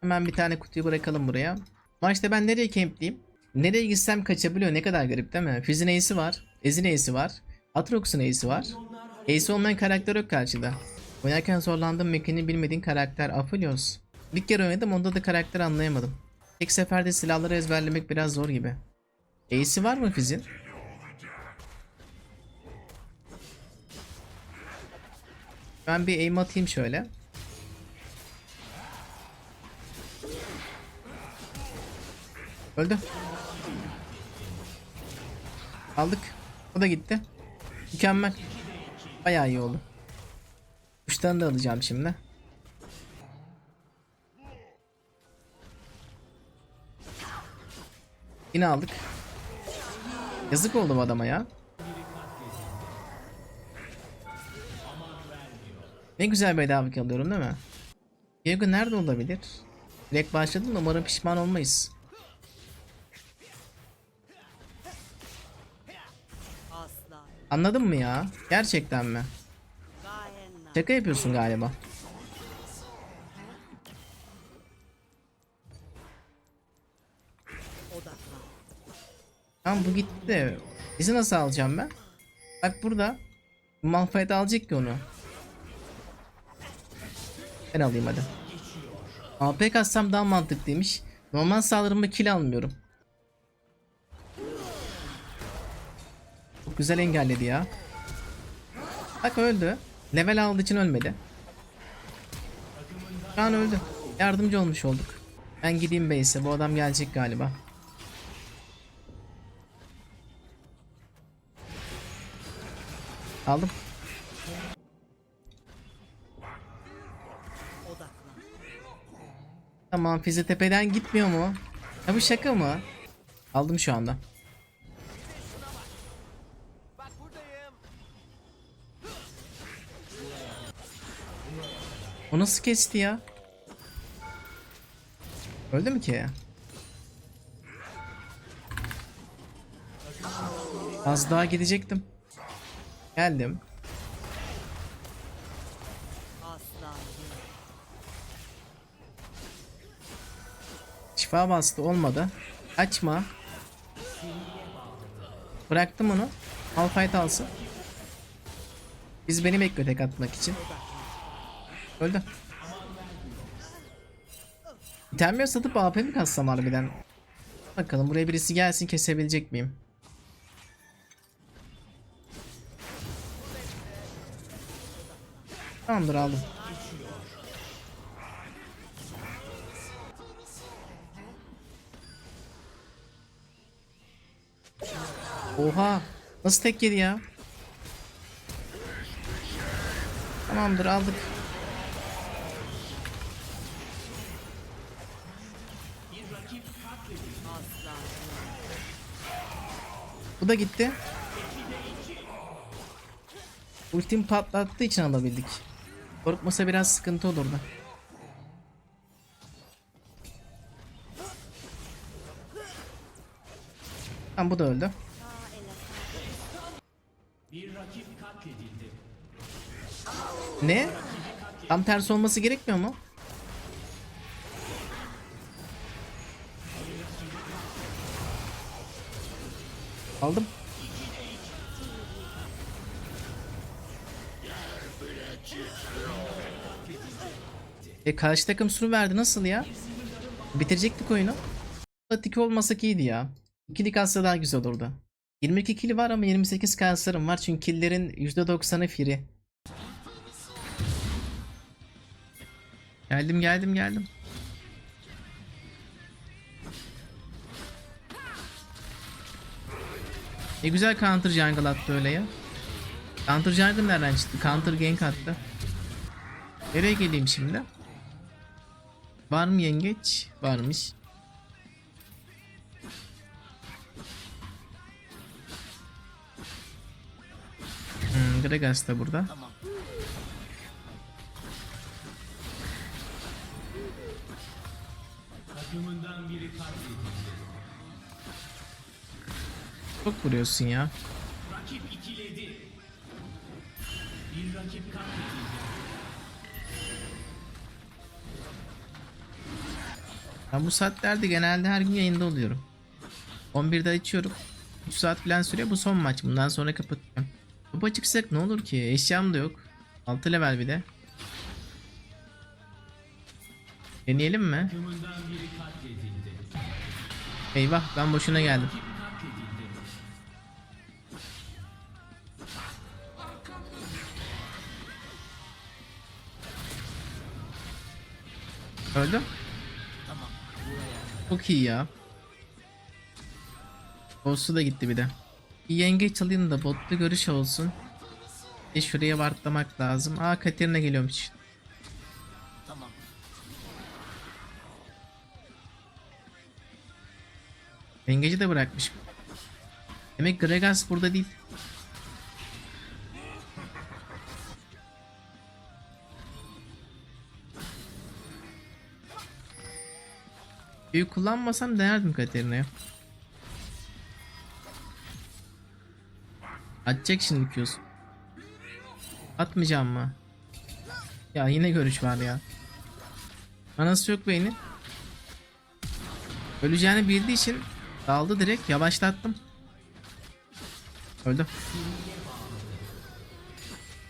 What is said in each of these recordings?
Hemen bir tane kutuyu bırakalım buraya. Maçta ben nereye campleyeyim? Nereye gitsem kaçabiliyor ne kadar garip değil mi? Fizz'in Ace'i var. Ezin Ace'i var. Atrox'un Ace'i var. Ace olmayan karakter yok karşıda. Oynarken zorlandığım mekaniği bilmediğin karakter Aphelios. Bir kere oynadım onda da karakter anlayamadım. Tek seferde silahları ezberlemek biraz zor gibi. Ace'i var mı Fizz'in? Ben bir aim atayım şöyle. Öldü. Aldık. O da gitti. Mükemmel. Bayağı iyi oldu. Kuştan da alacağım şimdi. Yine aldık. Yazık oldu adama ya. Ne güzel bedava alıyorum değil mi? Diego nerede olabilir? Direkt başladım da umarım pişman olmayız. Anladın mı ya? Gerçekten mi? Şaka yapıyorsun galiba. Tamam bu gitti de. Bizi nasıl alacağım ben? Bak burada. Malphite alacak ki onu. Ben alayım hadi. AP katsam daha mantıklıymış. Normal saldırımda kill almıyorum. Güzel engelledi ya. Bak öldü. Level aldığı için ölmedi. Şu an öldü. Yardımcı olmuş olduk. Ben gideyim base'e. Bu adam gelecek galiba. Aldım. Tamam Fizyotepe'den gitmiyor mu? Ya bu şaka mı? Aldım şu anda. O nasıl kesti ya? Öldü mü ki? Az daha gidecektim. Geldim. Şifa bastı olmadı. Açma. Bıraktım onu. Malphite alsın. Biz beni bekliyor tek atmak için. Öldü. İtemleri satıp AP mi kassam harbiden? Bakalım buraya birisi gelsin kesebilecek miyim? Tamamdır aldım. Oha. Nasıl tek yedi ya? Tamamdır aldık. Da gitti. Ultim patlattığı için alabildik. Korkmasa biraz sıkıntı olurdu. Tamam bu da öldü. Ne? Tam tersi olması gerekmiyor mu? Aldım. E karşı takım sunu verdi nasıl ya? Bitirecektik oyunu. Tiki olmasak iyiydi ya. İkilik atsa daha güzel olurdu. 22 kill var ama 28 kanserım var çünkü killerin %90'ı free. Geldim geldim geldim. Ne güzel counter jungle attı öyle ya. Counter jungle nereden çıktı? Counter gank attı. Nereye geleyim şimdi? Var mı yengeç? Varmış. Hmm, Gragas da burada. Çok vuruyorsun ya. Ben bu saatlerde genelde her gün yayında oluyorum. 11'de açıyorum. 3 saat falan sürüyor. Bu son maç. Bundan sonra kapatacağım. Topa çıksak ne olur ki? Eşyam da yok. 6 level bir de. Deneyelim mi? Eyvah ben boşuna geldim. Öldü. Çok iyi ya. Boss'u da gitti bir de. Bir yengeç alayım da botlu görüş olsun. Bir şuraya wartlamak lazım. Aa Katerina geliyormuş. Yengeci de bırakmış. Demek Gragas burada değil. Büyü kullanmasam denerdim Katerina'ya. Atacak şimdi Q'su. Atmayacağım mı? Ya yine görüş var ya. Anası yok beyni. Öleceğini bildiği için daldı direkt yavaşlattım. Öldü.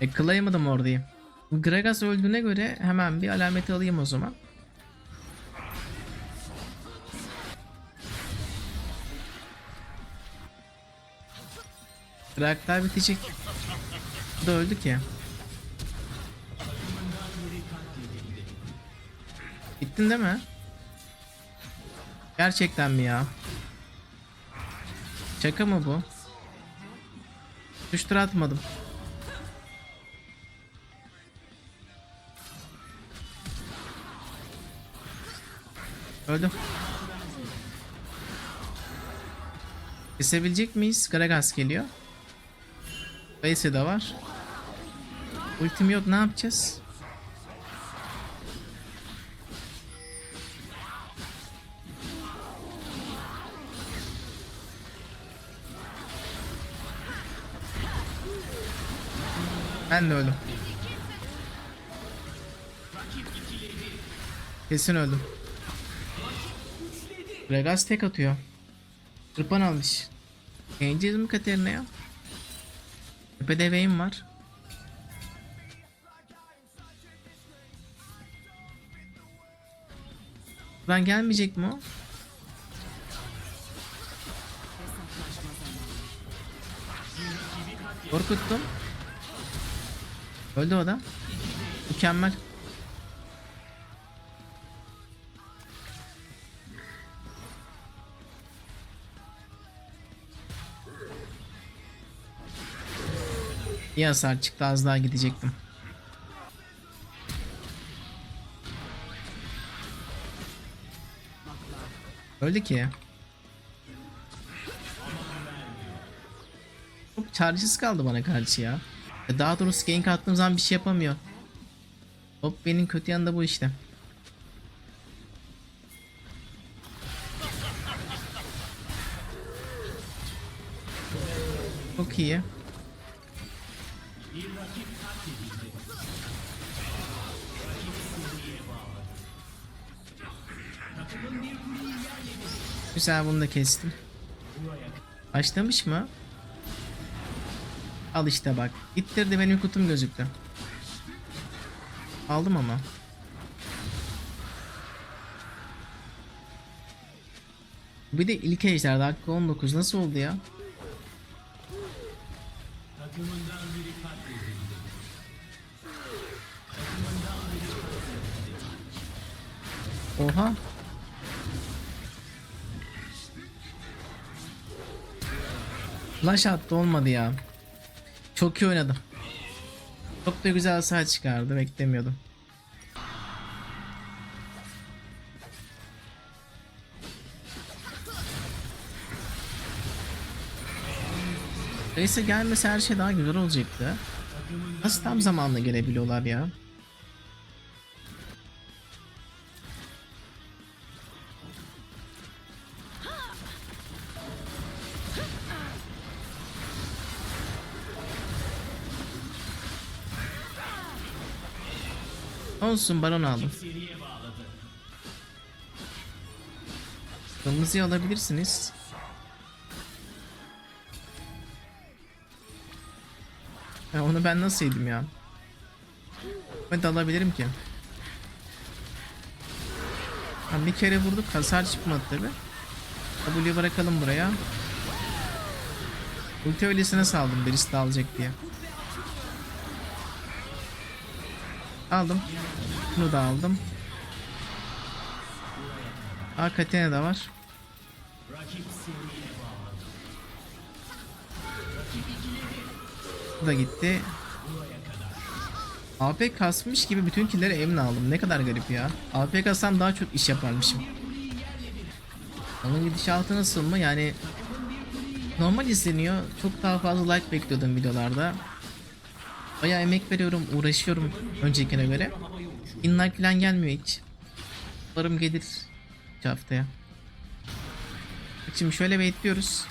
E kılayamadım oradayım. Gragas öldüğüne göre hemen bir alameti alayım o zaman. Karakter bitecek. Bu da öldü ki. Gittin değil mi? Gerçekten mi ya? Şaka mı bu? Düştür atmadım. Öldüm. Kesebilecek miyiz? Gragas geliyor. Bayse de var. Ultim yok ne yapacağız? Ben de öldüm. Kesin öldüm. Regas tek atıyor. Tırpan almış. Yeneceğiz mi Katerina'ya? Tepede Vayne var. Ben gelmeyecek mi o? Korkuttum. Öldü o da. Mükemmel. İyi hasar çıktı az daha gidecektim. Öldü ki. Çok çaresiz kaldı bana karşı ya. Ya Daha doğrusu gank attığım zaman bir şey yapamıyor. Hop benim kötü yanında bu işte. Çok iyi. Güzel bunu da kestim. Başlamış mı? Al işte bak. İttirdi benim kutum gözüktü. Aldım ama. Bir de ilk ejder dakika 19 nasıl oldu ya? Oha. Flash attı olmadı ya. Çok iyi oynadım. Çok da güzel sağ çıkardı beklemiyordum. Neyse gelmese her şey daha güzel olacaktı. Nasıl tam zamanla gelebiliyorlar ya? Olsun baron aldım. Kırmızıyı alabilirsiniz. Onu ben nasıl yedim ya? Ben de alabilirim ki. Ha, bir kere vurduk hasar çıkmadı tabi. W'yu bırakalım buraya. Ulti öylesine saldım birisi de alacak diye. Aldım. Bunu da aldım. Aa Katina da var. Bu da gitti. AP kasmış gibi bütün killeri emin aldım. Ne kadar garip ya. AP kassam daha çok iş yaparmışım. Onun gidişatı nasıl mı? Yani normal izleniyor. Çok daha fazla like bekliyordum videolarda. Bayağı emek veriyorum, uğraşıyorum öncekine göre. In like falan gelmiyor hiç. Umarım gelir iki haftaya. Şimdi şöyle bekliyoruz.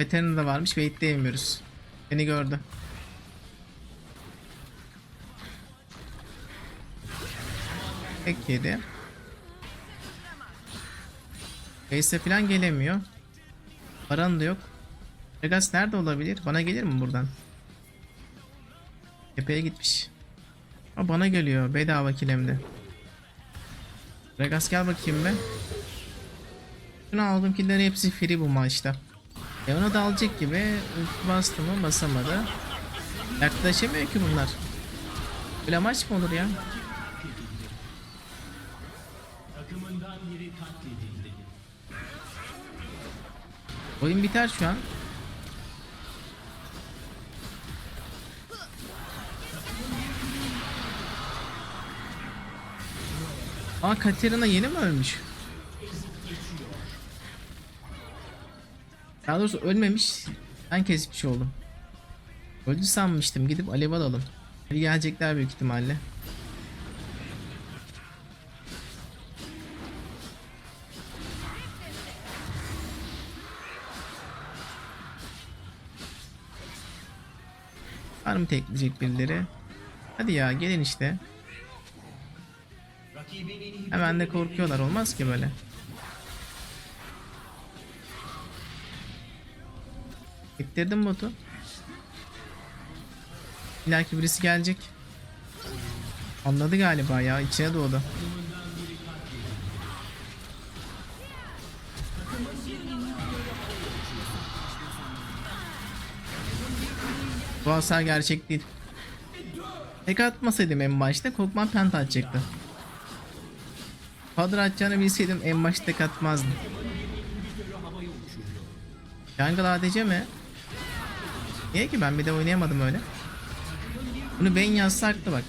Veterin de varmış, bekleyemiyoruz. Beni gördü. Tek yedi. Face'e falan gelemiyor. Paran da yok. Vegas nerede olabilir? Bana gelir mi buradan? Tepeye gitmiş. Ha bana geliyor bedava kilemde. Vegas gel bakayım be. Şunu aldım killeri hepsi free bu maçta. E onu da alacak gibi ulti bastı mı basamadı. Yaklaşamıyor ki bunlar. Böyle maç mı olur ya? Oyun biter şu an. Aa Katerina yeni mi ölmüş? Daha doğrusu ölmemiş. Ben kesmiş oldum. Öldü sanmıştım. Gidip alev alalım. Gelecekler büyük ihtimalle. Var mı tekleyecek birileri? Hadi ya gelin işte. Hemen de korkuyorlar olmaz ki böyle. Bitirdim botu. İleriki birisi gelecek. Anladı galiba ya içine doğdu. Bu hasar gerçek değil. Tek atmasaydım en başta Kokman penta atacaktı. Kadro atacağını bilseydim en başta tek atmazdım. Jungle ADC mi? Niye ki ben bir de oynayamadım öyle. Bunu ben yazsaktı bak.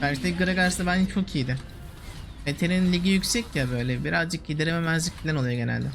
Karşıdaki Gragas da bence çok iyiydi. Mete'nin ligi yüksek ya böyle birazcık giderememezlik falan oluyor genelde.